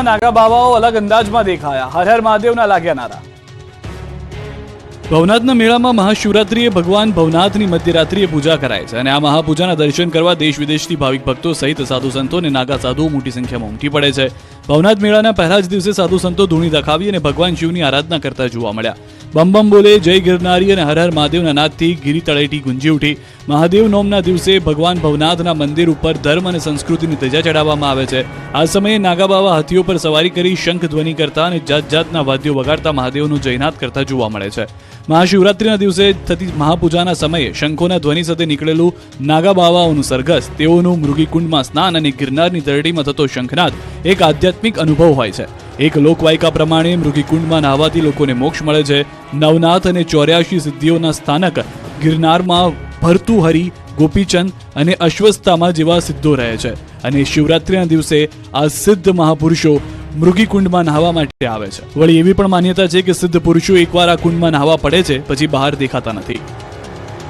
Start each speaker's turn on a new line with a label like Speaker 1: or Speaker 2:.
Speaker 1: નાગા બાવાઓ અલગ અંદાજમાં દેખાયા. હર હર મહાદેવના લાગ્યા નારા. ભવનાથના મેળામાં મહાશિવરાત્રિએ ભગવાન ભવનાથની મધ્યરાત્રિએ પૂજા કરાય છે અને આ મહાપૂજાના દર્શન કરવા દેશ વિદેશથી ભાવિક ભક્તો સહિત સાધુ સંતો અને નાગા સાધુઓ મોટી સંખ્યામાં ઉમટી પડે છે. ભવનાથ મેળાના પહેલા જ દિવસે સાધુ સંતો ધૂણી દખાવી અને ભગવાન શિવની આરાધના કરતા જોવા મળ્યા. બમ બમ બોલે, જય ગિરનારી અને હર હર મહાદેવના નાદથી ગિરી તળેટી ગુંજી ઉઠી. મહાદેવ નોમના દિવસે ભગવાન ભવનાથના મંદિર ઉપર ધર્મ અને સંસ્કૃતિની ધજા ચડાવવામાં આવે છે. આ સમયે નાગાબાવા હાથીઓ પર સવારી કરી શંખ ધ્વનિ કરતા અને જાત જાતના વાદ્યો વગાડતા મહાદેવનું જયનાથ કરતા જોવા મળે છે. મહાશિવરાત્રિના દિવસે થતી મહાપૂજાના સમયે શંખોના ધ્વનિ સાથે નીકળેલું નાગા બાવાઓનું સરઘસ, તેઓનું મૃગીકુંડમાં સ્નાન અને ગિરનારની તરડીમાં થતો શંખનાદ એક આધ્યાત્મિક અનુભવ હોય છે. એક લોકવાયકા પ્રમાણે મૃગીકુંડમાં નાહવાથી લોકોને મોક્ષ મળે છે. નવનાથ અને ચોર્યાસી સિદ્ધિઓના સ્થાનક ગિરનારમાં ભરતુહરી ગોપીચંદ અને અશ્વસ્થામાં જેવા સિદ્ધો રહે છે અને શિવરાત્રિના દિવસે આ સિદ્ધ મહાપુરુષો મૃગીકુંડમાં નહાવા માટે આવે છે. વળી એવી પણ માન્યતા છે કે સિદ્ધ પુરુષો એકવાર આ કુંડમાં નહાવા પડે છે, પછી બહાર દેખાતા નથી.